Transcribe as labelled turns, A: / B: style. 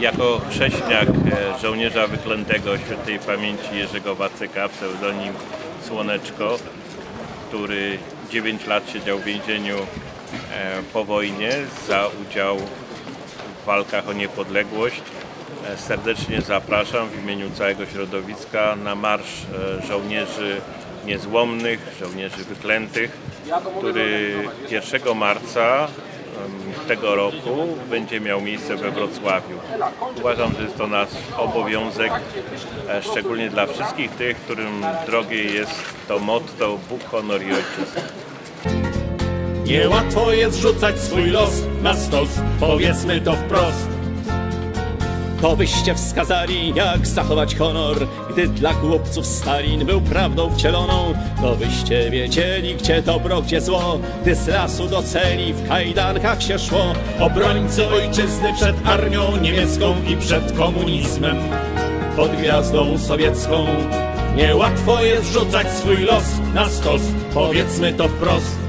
A: Jako chrześniak e, żołnierza wyklętego świętej pamięci Jerzego Wacyka, pseudonim Słoneczko, który 9 lat siedział w więzieniu e, po wojnie za udział w walkach o niepodległość. E, Serdecznie zapraszam w imieniu całego środowiska na Marsz Żołnierzy Niezłomnych, Żołnierzy Wyklętych, który 1 marca tego roku będzie miał miejsce we Wrocławiu. Uważam, że jest to nasz obowiązek, e, szczególnie dla wszystkich tych, którym drogie jest to motto Bóg, honor i ojczyzna.
B: Niełatwo jest rzucać swój los na stos, powiedzmy to wprost. To wyście wskazali, jak zachować honor, gdy dla głupców Stalin był prawdą wcieloną. To wyście wiedzieli, gdzie dobro, gdzie zło, gdy z lasu do celi w kajdankach się szło. Obrońcy ojczyzny przed armią niemiecką i przed komunizmem, pod gwiazdą sowiecką. Niełatwo jest rzucać swój los na stos, powiedzmy to wprost.